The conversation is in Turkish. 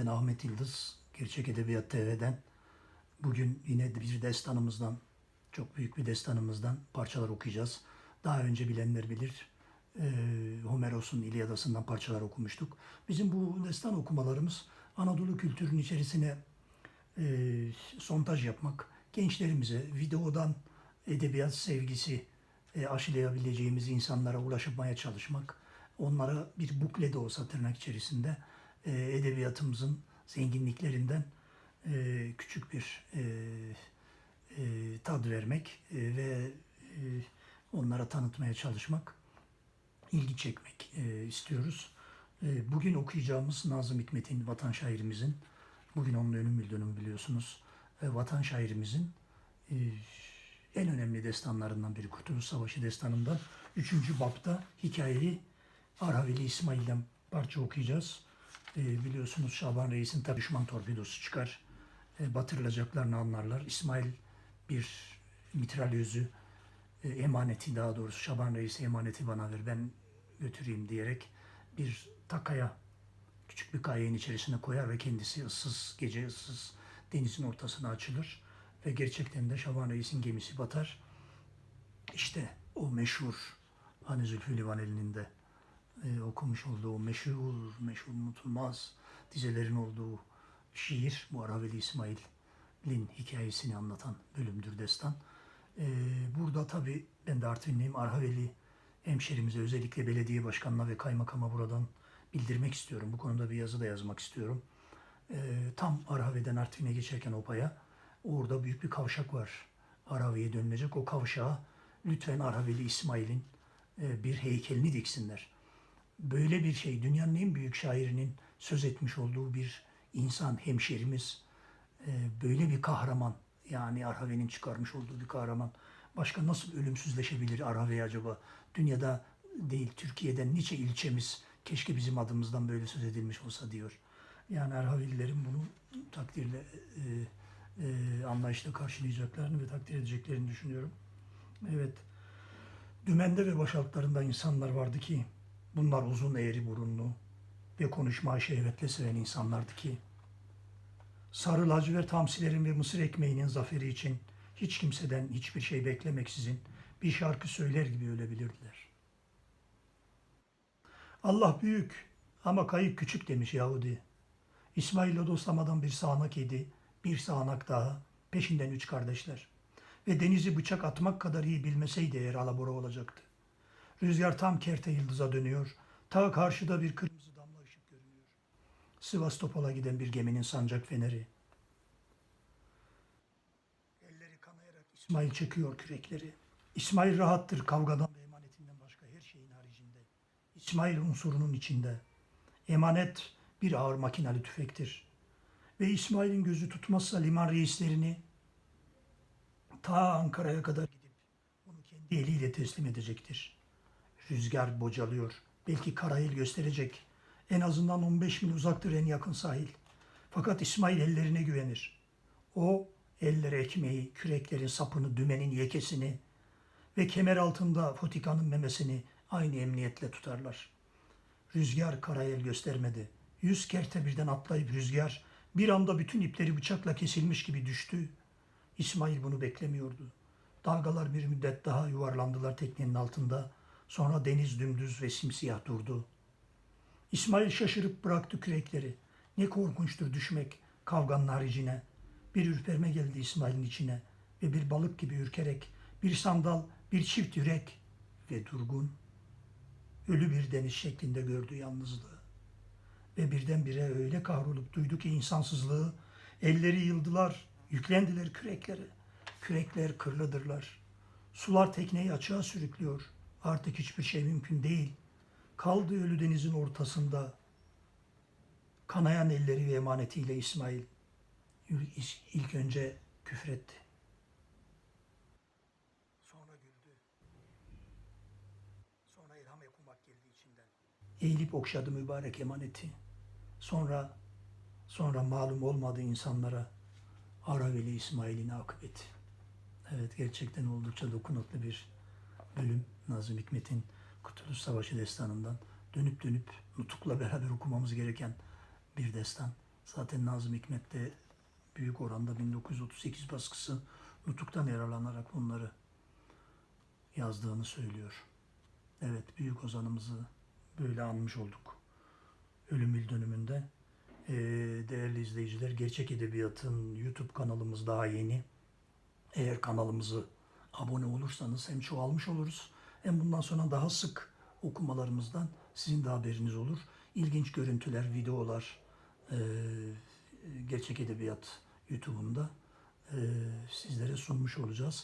Ben Ahmet Yıldız, Gerçek Edebiyat TV'den. Bugün yine bir destanımızdan, çok büyük bir destanımızdan parçalar okuyacağız. Daha önce bilenler bilir, Homeros'un İlyadası'ndan parçalar okumuştuk. Bizim bu destan okumalarımız Anadolu kültürünün içerisine e, yapmak, gençlerimize videodan edebiyat sevgisi aşılayabileceğimiz insanlara ulaşmaya çalışmak, onlara bir bukle de olsa tırnak içerisinde e, edebiyatımızın zenginliklerinden e, küçük bir e, tad vermek ve onlara tanıtmaya çalışmak, ilgi çekmek istiyoruz. Bugün okuyacağımız Nazım Hikmet'in, vatan şairimizin, bugün onun ölüm yıl dönümü biliyorsunuz, vatan şairimizin en önemli destanlarından biri Kurtuluş Savaşı destanından. Üçüncü bapta hikayeyi Arhavili İsmail'den parça okuyacağız. E, biliyorsunuz Şaban Reis'in tabi düşman torpidosu çıkar. E, batırılacaklarını anlarlar. İsmail bir mitralyözü e, emaneti daha doğrusu Şaban Reis'e emaneti bana ver ben götüreyim diyerek bir takaya küçük bir kayanın içerisine koyar ve kendisi ıssız gece ıssız denizin ortasına açılır ve gerçekten de Şaban Reis'in gemisi batar. İşte o meşhur hani Zülfü Livaneli'nin de e, okumuş olduğu meşhur, meşhur unutulmaz dizelerin olduğu şiir bu Araveli İsmail'in hikayesini anlatan bölümdür destan. E, burada tabi ben de Artvinliyim. Arhaveli hemşerimize özellikle belediye başkanına ve kaymakama buradan bildirmek istiyorum. Bu konuda bir yazı da yazmak istiyorum. E, tam Arhave'den Artvin'e geçerken Opa'ya orada büyük bir kavşak var. Arhave'ye dönülecek. O kavşağa lütfen Arhaveli İsmail'in e, bir heykelini diksinler böyle bir şey dünyanın en büyük şairinin söz etmiş olduğu bir insan hemşerimiz e, böyle bir kahraman yani Arhave'nin çıkarmış olduğu bir kahraman başka nasıl ölümsüzleşebilir Arhave acaba dünyada değil Türkiye'den nice ilçemiz keşke bizim adımızdan böyle söz edilmiş olsa diyor. Yani Arhavelilerin bunu takdirle e, e, anlayışla karşılayacaklarını ve takdir edeceklerini düşünüyorum. Evet. Dümende ve başaltlarında insanlar vardı ki Bunlar uzun eğri burunlu ve konuşmayı şehvetle seven insanlardı ki sarı lacivert hamsilerin ve mısır ekmeğinin zaferi için hiç kimseden hiçbir şey beklemeksizin bir şarkı söyler gibi ölebilirdiler. Allah büyük ama kayık küçük demiş Yahudi. İsmail'le dostlamadan bir sağanak yedi, bir sağanak daha, peşinden üç kardeşler. Ve denizi bıçak atmak kadar iyi bilmeseydi eğer alabora olacaktı. Rüzgar tam kerte yıldıza dönüyor. Ta karşıda bir kırmızı damla ışık görünüyor. Sivastopol'a giden bir geminin sancak feneri. Elleri kanayarak İsmail çekiyor kürekleri. İsmail rahattır kavgadan ve emanetinden başka her şeyin haricinde. İsmail unsurunun içinde. Emanet bir ağır makinalı tüfektir. Ve İsmail'in gözü tutmazsa liman reislerini ta Ankara'ya kadar gidip onu kendi eliyle teslim edecektir. Rüzgar bocalıyor. Belki Karayel gösterecek. En azından 15 mil uzaktır en yakın sahil. Fakat İsmail ellerine güvenir. O ellere ekmeği, küreklerin sapını, dümenin yekesini ve kemer altında fotikanın memesini aynı emniyetle tutarlar. Rüzgar Karayel göstermedi. Yüz kerte birden atlayıp rüzgar bir anda bütün ipleri bıçakla kesilmiş gibi düştü. İsmail bunu beklemiyordu. Dalgalar bir müddet daha yuvarlandılar teknenin altında. Sonra deniz dümdüz ve simsiyah durdu. İsmail şaşırıp bıraktı kürekleri. Ne korkunçtur düşmek kavganın haricine. Bir ürperme geldi İsmail'in içine ve bir balık gibi ürkerek bir sandal, bir çift yürek ve durgun. Ölü bir deniz şeklinde gördü yalnızlığı. Ve birdenbire öyle kahrolup duydu ki insansızlığı, elleri yıldılar, yüklendiler küreklere. Kürekler kırlıdırlar. Sular tekneyi açığa sürüklüyor.'' Artık hiçbir şey mümkün değil. Kaldı ölü denizin ortasında. Kanayan elleri ve emanetiyle İsmail ilk önce küfretti. Sonra güldü. Sonra ilham okumak geldi içinden. Eğilip okşadı mübarek emaneti. Sonra sonra malum olmadığı insanlara Araveli İsmail'in akıbeti. Evet gerçekten oldukça dokunaklı bir bölüm Nazım Hikmet'in Kurtuluş Savaşı destanından dönüp dönüp nutukla beraber okumamız gereken bir destan. Zaten Nazım Hikmet de büyük oranda 1938 baskısı Nutuk'tan yararlanarak bunları yazdığını söylüyor. Evet, büyük ozanımızı böyle anmış olduk. Ölüm yıl dönümünde. Ee, değerli izleyiciler, Gerçek Edebiyat'ın YouTube kanalımız daha yeni. Eğer kanalımızı abone olursanız hem çoğalmış oluruz hem bundan sonra daha sık okumalarımızdan sizin de haberiniz olur. İlginç görüntüler, videolar, e, Gerçek Edebiyat YouTube'unda e, sizlere sunmuş olacağız.